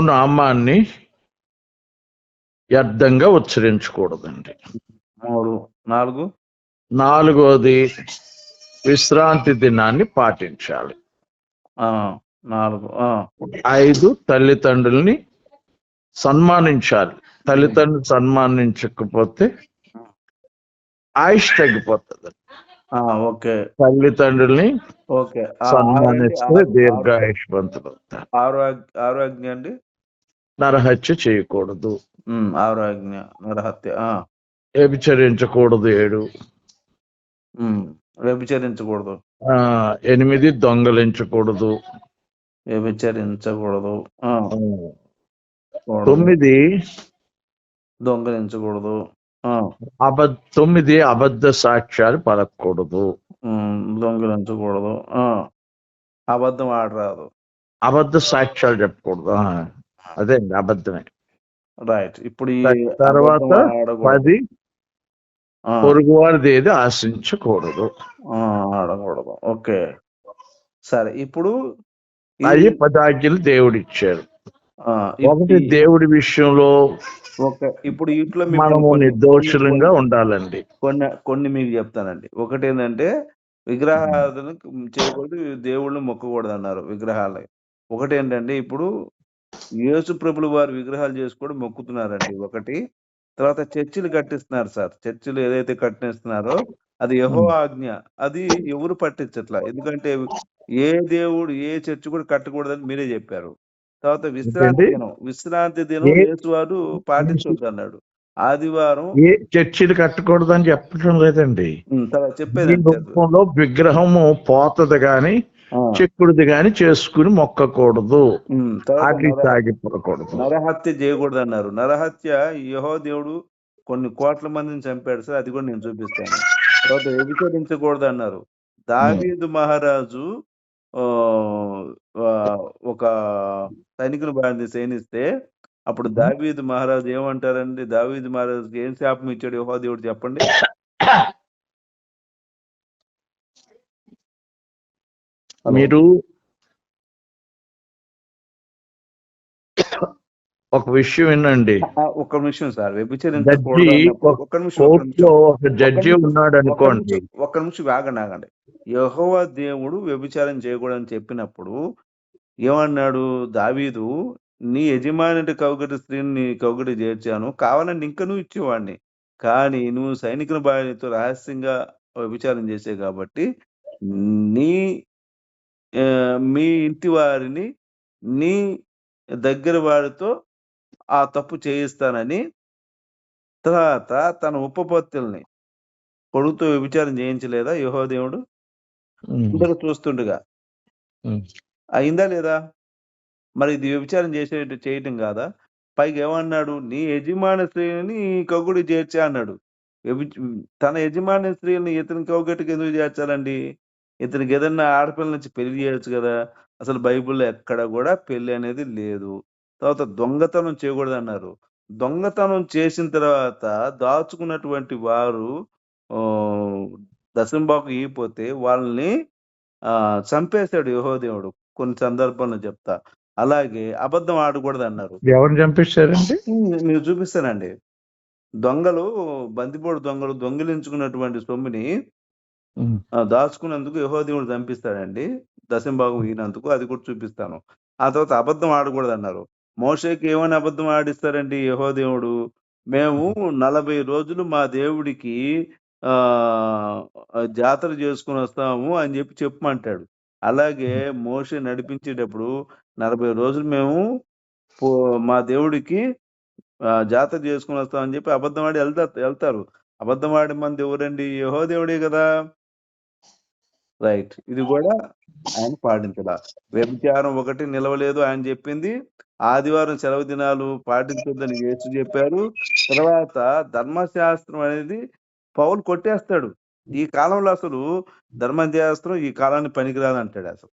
నామాన్ని వ్యర్థంగా ఉచ్చరించకూడదండి. మూడు నాలుగు. నాలుగోది విశ్రాంతి దినాన్ని పాటించాలి. ఆ, నాలుగు ఐదు తల్లిదండ్రుల్ని సన్మానించాలి. తల్లిదండ్రులు సన్మానించకపోతే ఆయుష్ తగ్గిపోతుంది. ఆ, ఓకే. తల్లిదండ్రుల్ని ఓకే. సన్మానిస్తే అవుతారు ఆరోగ్య ఆరోగ్య అండి? నరహత్య చేయకూడదు. ఆరోగ్య నరహత్య ఆ, వ్యభిచరించకూడదు ఏడు. వ్యభిచరించకూడదు. ఆ, ఎనిమిది దొంగలించకూడదు. వ్యభిచరించకూడదు. తొమ్మిది దొంగలించకూడదు ఆ, అబద్ధ తొమ్మిది అబద్ధ సాక్ష్యాలు పలకూడదు దొంగలించకూడదు ఆ, అబద్ధం ఆడరాదు. అబద్ధ సాక్ష్యాలు చెప్పకూడదు అదే అండి అబద్ధమే. రైట్. ఇప్పుడు తర్వాత. పది పొరుగువారిది ఏది ఆశించకూడదు. ఆ, ఆడకూడదు. ఓకే. సరే ఇప్పుడు అవి పదాజ్ఞలు దేవుడిచ్చారు. ఒకటి దేవుడి విషయంలో ఓకే. ఇప్పుడు ఇంట్లో మనము నిర్దోషులంగా ఉండాలండి. కొన్ని కొన్ని మీకు చెప్తానండి. ఒకటి ఏంటంటే విగ్రహారాధన చేయకూడదు దేవుళ్ళు మొక్కకూడదు అన్నారు విగ్రహాలు ఒకటి ఏంటంటే ఇప్పుడు యేసు ప్రభులు వారు విగ్రహాలు చేసుకోవడం మొక్కుతున్నారండి. ఒకటి తర్వాత చర్చిలు కట్టిస్తున్నారు సార్. చర్చిలు ఏదైతే కట్టిస్తున్నారో అది యహో ఆజ్ఞ. అది ఎవరు పట్టించట్లా? ఎందుకంటే ఏ దేవుడు ఏ చర్చి కూడా కట్టకూడదని మీరే చెప్పారు. తర్వాత విశ్రాంతి? దినం. విశ్రాంతి దినం యేసు వారు పాటించొద్దు అన్నాడు. ఆదివారం ఏ చర్చిలు కట్టకూడదు అని చెప్పడం లేదండి చెప్పేది విగ్రహము పోతది గాని చెక్కుడిది గాని చేసుకుని మొక్కకూడదు. అట్లా సాగిపోకూడదు నరహత్య చేయకూడదు అన్నారు నరహత్య యహో దేవుడు కొన్ని కోట్ల మందిని చంపాడు సార్ అది కూడా నేను చూపిస్తాను. తర్వాత వ్యభిచరించకూడదు అన్నారు దావీదు మహారాజు ఒక సైనికుని బారిని సైనిస్తే అప్పుడు దావీదు మహారాజు ఏమంటారండి? దావీదు మహారాజుకి ఏం శాపం ఇచ్చాడు యహో దేవుడు చెప్పండి? మీరు ఒక విషయం వినండి. ఆ, ఒక్క నిమిషం సార్. ఒక్క నిమిషం ఒక జడ్జి ఉన్నాడు అనుకోండి. ఒక్క నిమిషం ఆగండి ఆగండి. యెహోవా దేవుడు వ్యభిచారం చేయకూడదని చెప్పినప్పుడు ఏమన్నాడు? దావీదు నీ యజమాని కౌగటి స్త్రీని నీ కౌగటి చేర్చాను. కావాలని ఇంకా నువ్వు ఇచ్చేవాడిని. కానీ నువ్వు సైనికుల బారితో రహస్యంగా వ్యభిచారం చేసే కాబట్టి నీ మీ ఇంటి వారిని నీ దగ్గర వారితో ఆ తప్పు చేయిస్తానని తర్వాత తన ఉపపత్తుల్ని కొడుకుతో వ్యభిచారం చేయించలేదా యహో దేవుడు? ఉమ్. అందరూ చూస్తుండగా. అయిందా లేదా? మరి ఇది వ్యభిచారం చేసే చేయటం కాదా? పైగా ఏమన్నాడు? నీ యజమాని స్త్రీని కౌగుడి చేర్చా అన్నాడు. తన యజమాని స్త్రీని ఇతని కౌగటికి ఎందుకు చేర్చాలండి? ఇతనికి ఏదన్నా ఆడపిల్ల నుంచి పెళ్ళి చేయొచ్చు కదా! అసలు బైబిల్లో ఎక్కడ కూడా పెళ్ళి అనేది లేదు. తర్వాత దొంగతనం చేయకూడదు అన్నారు దొంగతనం చేసిన తర్వాత దాచుకున్నటువంటి వారు దశంబాకు ఈపోతే వాళ్ళని ఆ చంపేశాడు యెహోదేవుడు కొన్ని సందర్భాల్లో చెప్తా. అలాగే అబద్ధం ఆడకూడదు అన్నారు ఎవరిని చంపించారండి మీరు చూపిస్తానండి. దొంగలు బందిపోడు దొంగలు దొంగిలించుకున్నటువంటి సొమ్ముని దాచుకున్నందుకు యహోదేవుడు చంపిస్తాడండి దశంభాగం ఈయనందుకు అది కూడా చూపిస్తాను. ఆ తర్వాత అబద్ధం ఆడకూడదు అన్నారు మోషేకి ఏమని అబద్ధం ఆడిస్తారండి యహోదేవుడు మేము నలభై రోజులు మా దేవుడికి ఆ జాతర చేసుకుని వస్తాము అని చెప్పి చెప్పమంటాడు. అలాగే మోషే నడిపించేటప్పుడు నలభై రోజులు మేము మా దేవుడికి జాతర చేసుకుని వస్తామని చెప్పి అబద్ధం ఆడి వెళ్తా వెళ్తారు. అబద్ధం ఆడే మంది ఎవరండి? యహో దేవుడే కదా. రైట్. ఇది కూడా ఆయన పాటించడా? వ్యభిచారం ఒకటి నిలవలేదు ఆయన చెప్పింది. ఆదివారం సెలవు దినాలు పాటించొద్దని యేసు చెప్పారు. తర్వాత ధర్మశాస్త్రం అనేది పౌలు కొట్టేస్తాడు. ఈ కాలంలో అసలు ధర్మశాస్త్రం ఈ కాలాన్ని పనికిరాదు అంటాడు అసలు.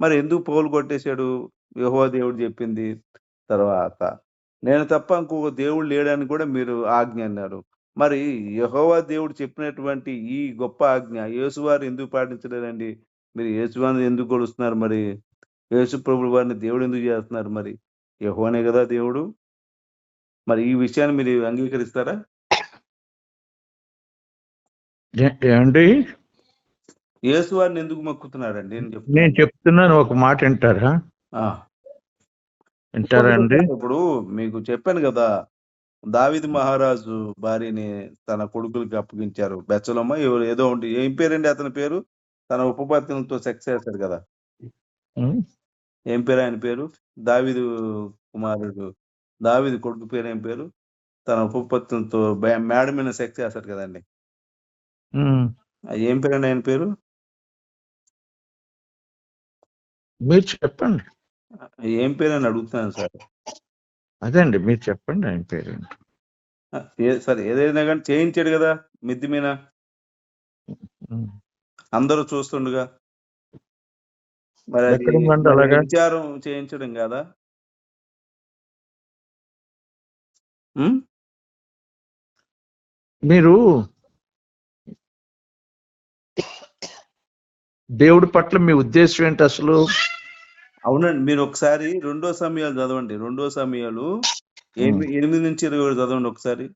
మరి ఎందుకు పౌలు కొట్టేశాడు? యెహోవా దేవుడు చెప్పింది. తర్వాత నేను తప్ప ఇంకొక దేవుడు లేడని కూడా మీరు ఆజ్ఞ అన్నారు. మరి యెహోవా దేవుడు చెప్పినటువంటి ఈ గొప్ప ఆజ్ఞ యేసువారు ఎందుకు పాటించలేదండి? మీరు యేసువారిని ఎందుకు కొలుస్తున్నారు మరి? యేసు ప్రభులు వారిని దేవుడు ఎందుకు చేస్తున్నారు మరి? యెహోవానే కదా దేవుడు. మరి ఈ విషయాన్ని మీరు అంగీకరిస్తారా? ఏమండి? యేసు వారిని ఎందుకు మొక్కుతున్నారండి నేను నేను చెప్తున్నాను చెప్తున్నాను ఒక మాట వింటారా? ఆ, వింటారా అండి? ఇప్పుడు మీకు చెప్పాను కదా దావిద్ మహారాజు భార్యని తన కొడుకులకి అప్పగించారు. బెచ్చలమ్మ ఎవరు ఏదో ఉండి ఏం పేరండి అతని పేరు? తన ఉపపత్నులతో సెక్స్ చేశాడు కదా? ఏం పేరు ఆయన పేరు? దావిదు కుమారుడు దావిదు కొడుకు పేరు ఏం పేరు? తన ఉపపత్నులతో మేడ మీద సెక్స్ చేశాడు కదండి. ఏం పేరండి ఆయన పేరు? మీరు చెప్పండి. ఏం పేరు అని అడుగుతున్నాను సార్. అదే అండి మీరు చెప్పండి ఆయన పేరు ఏ- సరే ఏదైనా కానీ చేయించాడు కదా మిద్ది మీద. అందరూ చూస్తుండగా మరి అది ఎక్కడ ఉందండి మరి అలాగా? విచారం చేయించడం కదా ఉం? మీరు దేవుడి పట్ల మీ ఉద్దేశం ఏంటి అసలు అవునండి. మీరు ఒకసారి రెండో సమయాలు చదవండి. రెండో సమయాలు ఎనిమి- ఎనిమిది నుంచి ఇరవై ఏడు చదవండి ఒకసారి.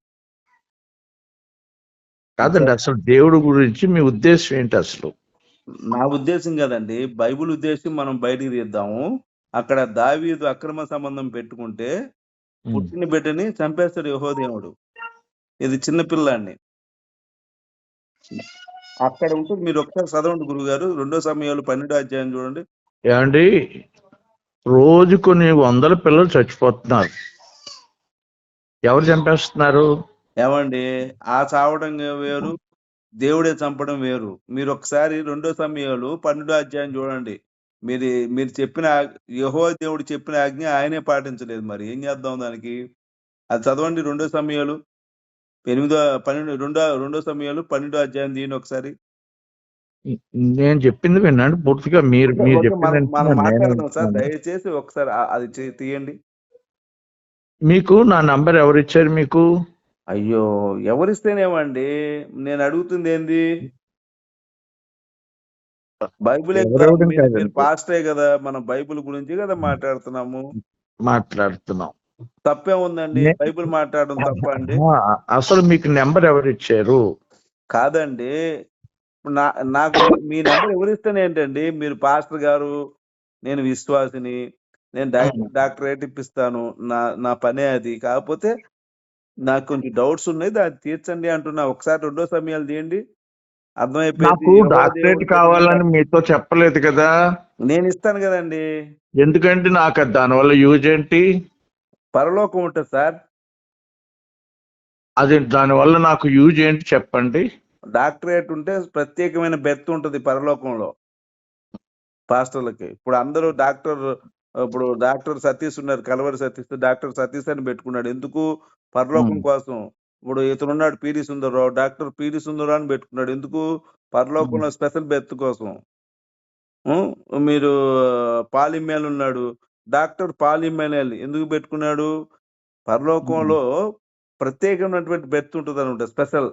కాదండి అసలు దేవుడి గురించి మీ ఉద్దేశం ఏంటి అసలు? నా ఉద్దేశం కదండి. బైబిల్ ఉద్దేశం మనం బయటికి తీద్దాము. అక్కడ దావీదు అక్రమ సంబంధం పెట్టుకుంటే. పుట్టిన బిడ్డని చంపేస్తాడు యహోదేవుడు ఇది చిన్న పిల్లాన్ని అక్కడ ఉంటుంది మీరు ఒకసారి చదవండి గురుగారు. రెండో సమయాలు పన్నెండో అధ్యాయం చూడండి. ఏమండి? రోజు కొన్ని వందల పిల్లలు చచ్చిపోతున్నారు. ఎవరు చంపేస్తున్నారు? ఏమండి? ఆ చావడం వేరు దేవుడే చంపడం వేరు. మీరు ఒకసారి రెండో సమయాలు పన్నెండో అధ్యాయం చూడండి. మీరు మీరు చెప్పిన యహో దేవుడు చెప్పిన ఆజ్ఞ ఆయనే పాటించలేదు మరి. ఏం చేద్దాం దానికి? అది చదవండి రెండో సమయాలు. ఎనిమిదో పన్నెండు రెండో రెండో సమయాలు పన్నెండో అధ్యాయం దీని ఒకసారి. నేను చెప్పింది వినండి పూర్తిగా మీరు మీరు చెప్పింది. దయచేసి ఒకసారి అది తీయండి. మీకు నా నంబర్ ఎవరు ఇచ్చారు మీకు? అయ్యో ఎవరిస్తేనేమండి? నేను అడుగుతుంది ఏంది? బైబిల్. పాస్టే కదా మనం బైబిల్ గురించి కదా మాట్లాడుతున్నాము. మాట్లాడుతున్నాం. తప్పే ఉందండి బైబిల్ మాట్లాడడం తప్ప అండి. అసలు మీకు నెంబర్ ఎవరు ఇచ్చారు? కాదండి. నా నాకు మీ నెంబర్ ఎవరిస్తేనే ఏంటండి? మీరు పాస్టర్ గారు నేను విశ్వాసిని నేను డాక్టర్ డాక్టరేట్ ఇప్పిస్తాను నా నా పనే అది. కాకపోతే నాకు కొంచెం డౌట్స్ ఉన్నాయి దాన్ని తీర్చండి అంటున్నా. ఒకసారి రెండో సమయాలు తీయండి. అర్థమైపోయింది. డాక్టరేట్ కావాలని మీతో చెప్పలేదు కదా. నేను ఇస్తాను కదండి. ఎందుకంటే నాకు అది దానివల్ల యూజ్ ఏంటి? పరలోకం ఉంటుంది సార్. అది దానివల్ల నాకు యూజ్ ఏంటి చెప్పండి. డాక్టరేట్ ఉంటే ప్రత్యేకమైన బెర్త్ ఉంటుంది పరలోకంలో. పాస్టర్లకి. ఇప్పుడు అందరూ డాక్టర్ ఇప్పుడు డాక్టర్ సతీష్ ఉన్నారు కలవరి సతీష్ డాక్టర్ సతీష్ అని పెట్టుకున్నాడు. ఎందుకు? పరలోకం. కోసం. ఇప్పుడు ఇతను ఉన్నాడు P D Sundararao doctor P D Sundararao అని పెట్టుకున్నాడు. ఎందుకు? పరలోకంలో స్పెషల్ బెర్త్ కోసం? మీరు పాలిమేల్ ఉన్నాడు. డాక్టర్ పాలిమేల్ ఎందుకు పెట్టుకున్నాడు? పరలోకంలో ప్రత్యేకమైనటువంటి బెర్త్ ఉంటుంది అనమాట స్పెషల్.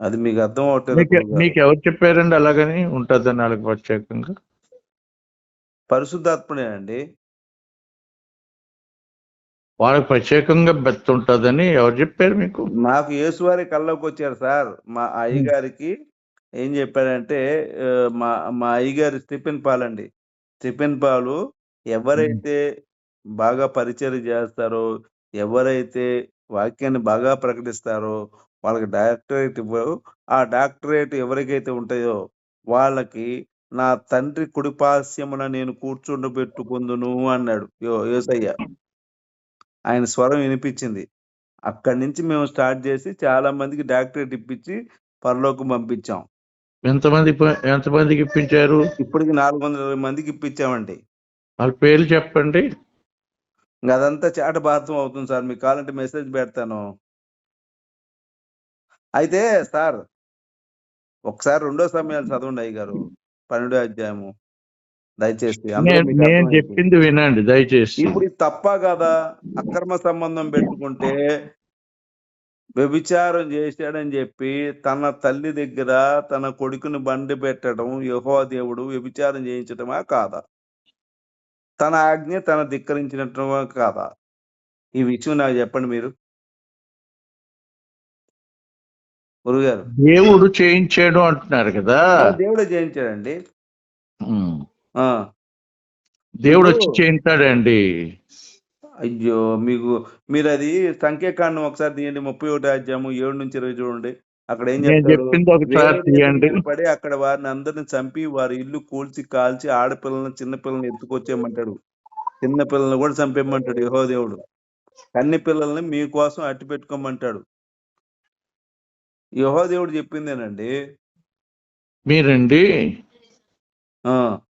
అది మీకు అర్థం అవట్లేదు మీకు ఎవరు చెప్పారండి అలాగని ఉంటుందని వాళ్ళకి ప్రత్యేకంగా? పరిశుద్ధాత్మనే అండి. వాళ్ళకి ప్రత్యేకంగా బెత్త ఉంటుందని ఎవరు చెప్పారు మీకు? నాకు యేసువారి కల్లోకి వచ్చారు సార్. మా అయ్యగారికి ఏం చెప్పారంటే మా మా అయ్యగారి స్టిఫెన్ పాల్ అండి. స్టిఫెన్ పాలు ఎవరైతే బాగా పరిచయం చేస్తారో ఎవరైతే వాక్యాన్ని బాగా ప్రకటిస్తారో వాళ్ళకి డాక్టరేట్ ఇవ్వరు. ఆ డాక్టరేట్ ఎవరికైతే ఉంటాయో వాళ్ళకి నా తండ్రి కుడిపాస్యమున నేను కూర్చుండబెట్టుకుందును అన్నాడు యో యేసయ్య. ఆయన స్వరం వినిపించింది. అక్కడి నుంచి మేము స్టార్ట్ చేసి చాలా మందికి డాక్టరేట్ ఇప్పించి పరలోకం పంపించాం. ఎంతమంది ఎంతమందికి ఇప్పించారు? ఇప్పటికి నాలుగు వందల ఇరవై మందికి ఇప్పించామండి. వాళ్ళ పేర్లు చెప్పండి. ఇంకా అదంతా చాట భారతం అవుతుంది సార్. మీకు కావాలంటే మెసేజ్ పెడతాను. అయితే సార్ ఒకసారి రెండో సమయాలు చదవండి అయ్య గారు పన్నెండో అధ్యాయము. దయచేసి నేను. చెప్పింది వినండి దయచేసి. ఇప్పుడు ఇది తప్ప కదా? అక్రమ సంబంధం పెట్టుకుంటే వ్యభిచారం చేశాడని చెప్పి తన తల్లి దగ్గర తన కొడుకుని బండి పెట్టడం యహో దేవుడు వ్యభిచారం చేయించటమా కాదా? తన ఆజ్ఞ తన ధిక్కరించినట్టు కాదా? ఈ విషయం నాకు చెప్పండి మీరు. గురుగారు. దేవుడు చేయించాడు అంటున్నారు కదా. దేవుడే. ఆ. దేవుడు వచ్చి చేయించాడండి. అయ్యో మీకు మీరు అది సంఖ్యాకాండం ఒకసారి తీయండి. ముప్పై ఒకటి అధ్యాయము ఏడు నుంచి ఇరవై చూడండి. అక్కడ ఏం చెప్తాడు చెప్పింది పడి అక్కడ వారిని అందరిని చంపి వారి ఇల్లు కూల్చి కాల్చి ఆడపిల్లలను చిన్న పిల్లల్ని ఎత్తుకొచ్చేయమంటాడు. చిన్న పిల్లల్ని కూడా చంపేయమంటాడు యహో దేవుడు. కన్ని పిల్లల్ని మీకోసం అట్టి పెట్టుకోమంటాడు యహో దేవుడు చెప్పిందేనండి. మీరండి.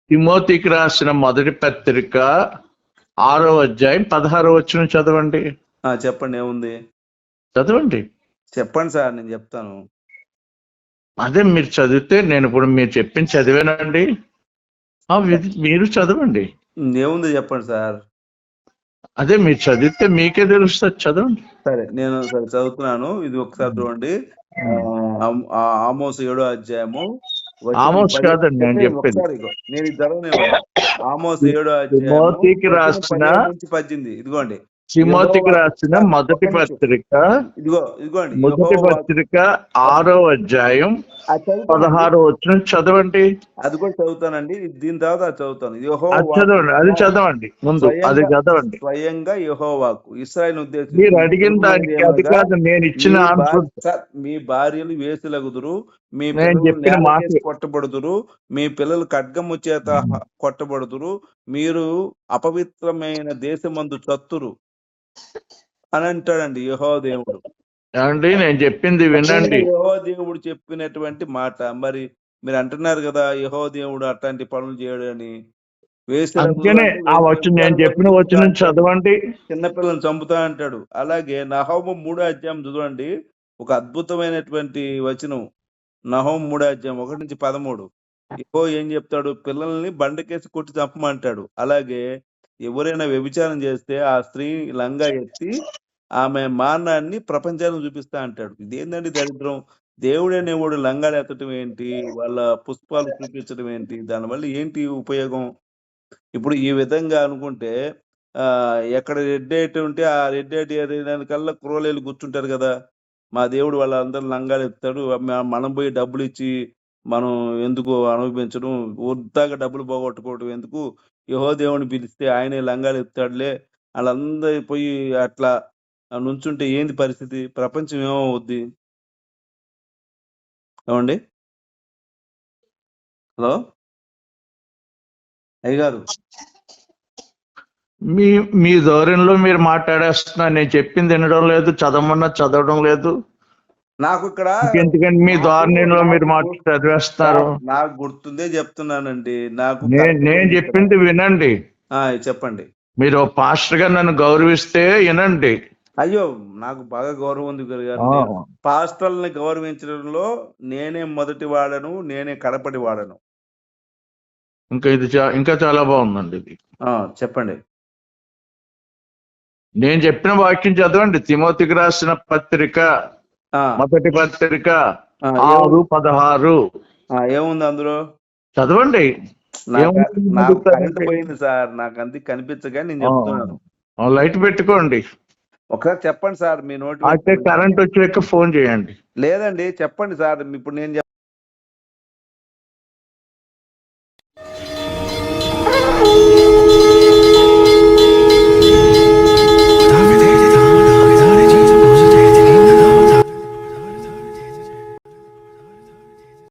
తిమోతికి రాసిన మొదటి పత్రిక ఆరో అధ్యాయం పదహారో వచ్చిన చదవండి. చెప్పండి ఏముంది? చదవండి. చెప్పండి సార్ నేను చెప్తాను. అదే మీరు చదివితే నేను ఇప్పుడు మీరు చెప్పింది చదివానండి. మీరు చదవండి. ఏముంది చెప్పండి సార్? అదే మీరు చదివితే మీకే తెలుస్తుంది చదవండి. సరే నేను సరే చదువుతున్నాను. ఇది ఒకసారి చూడండి. ఆమోస్ ఏడో అధ్యాయము ఆమోస్ కాదండి నేను చెప్పేది. నేను ఇది చదవనివ్వండి. ఆమోస్ ఏడో వచనం రాసిన పద్దెనిమిది ఇదిగోండి తిమోతికి రాసిన మొదటి. పత్రిక ఇదిగో ఇదిగోండి మొదటి పత్రిక ఆరో అధ్యాయం. పదహారో వచ్చిన చదవండి. అది కూడా చదువుతానండి. దీని తర్వాత అది చదువుతాను. చదవండి అది చదవండి. ముందు అది చదవండి. స్వయంగా యెహోవాకు ఇస్రాయల్ ఉద్దేశించి మీరు అడిగిన దానికి అది కాదు నేను ఇచ్చిన మీ భార్యలు వేసులగుదురు మీ పిల్లలు కొట్టబడుదురు మీ పిల్లలు ఖడ్గము చేత కొట్టబడుదురు మీరు అపవిత్రమైన దేశమందు చత్తురు. అని అంటాడండి యహో దేవుడు. ఏమండి? నేను చెప్పింది వినండి. యహో దేవుడు చెప్పినటువంటి మాట. మరి మీరు అంటున్నారు కదా యహో దేవుడు అట్లాంటి పనులు చేయడు అని వేశ్యలకు అందుకనే ఆ వచ్చిన నేను చెప్పిన వచ్చిన చదవండి. చిన్నపిల్లల్ని చంపుతా అంటాడు. అలాగే నహోము మూడో అధ్యాయం చదవండి ఒక అద్భుతమైనటువంటి వచనం. నహోం మూడో అధ్యాయం ఒకటి నుంచి పదమూడు. ఇగో ఏం చెప్తాడు? పిల్లల్ని బండకేసి కొట్టి చంపమంటాడు. అలాగే ఎవరైనా వ్యభిచారం చేస్తే ఆ స్త్రీ లంగా ఎత్తి ఆమె మానాన్ని ప్రపంచానికి చూపిస్తా అంటాడు. ఇదేంటండి దరిద్రం? దేవుడనే వాడు లంగాలు ఎత్తడం ఏంటి? వాళ్ళ పుష్పాలు చూపించడం ఏంటి? దానివల్ల ఏంటి ఉపయోగం? ఇప్పుడు ఈ విధంగా అనుకుంటే ఆ ఎక్కడ రెడ్ ఉంటే ఆ రెడ్ ఎయిట్ ఏరియాకల్లా క్రోలేలు కూర్చుంటారు కదా! మా దేవుడు వాళ్ళందరూ లంగాలు ఎత్తాడు మనం పోయి డబ్బులు ఇచ్చి మనం ఎందుకు అనుభవించడం? వద్దాక డబ్బులు పోగొట్టుకోవడం ఎందుకు? యహో దేవుని పిలిస్తే ఆయనే లంగాలు ఎత్తాడులే వాళ్ళందరి పోయి అట్లా నుంచుంటే ఏంది పరిస్థితి? ప్రపంచం ఏమవుద్ది? ఏమండి? హలో? అయ్యగారు మీ మీ ధోరణిలో మీరు మాట్లాడేస్తున్నా నేను చెప్పింది వినడం లేదు చదవమన్నా చదవడం లేదు. నాకు ఇక్కడ ఎందుకంటే మీ ధోరణిలో మీరు మాట చదివేస్తారు నాకు గుర్తుందే చెప్తున్నానండి. నాకు నేను. చెప్పింది వినండి. చెప్పండి. మీరు పాస్టర్గా నన్ను గౌరవిస్తే వినండి. అయ్యో నాకు బాగా గౌరవం ఉంది గురుగారు. పాస్టర్లని గౌరవించడంలో నేనే మొదటి వాడను నేనే కడపటి వాడను. ఇంకా ఇది చా- ఇంకా చాలా బాగుందండి ఇది. ఆ, చెప్పండి. నేను చెప్పిన వాక్యం చదవండి. తిమోతికి రాసిన పత్రిక మొదటి పత్రిక ఆరు పదహారు. ఏముంది అందులో? చదవండి. నాకు? కరెంట్ పోయింది సార్. నాకు అంది కనిపించగా నేను చెప్తున్నాను. లైట్ పెట్టుకోండి. ఒకసారి చెప్పండి సార్ మీ నోటి అయితే కరెంట్ వచ్చాక ఫోన్ చేయండి. లేదండి చెప్పండి సార్. ఇప్పుడు నేను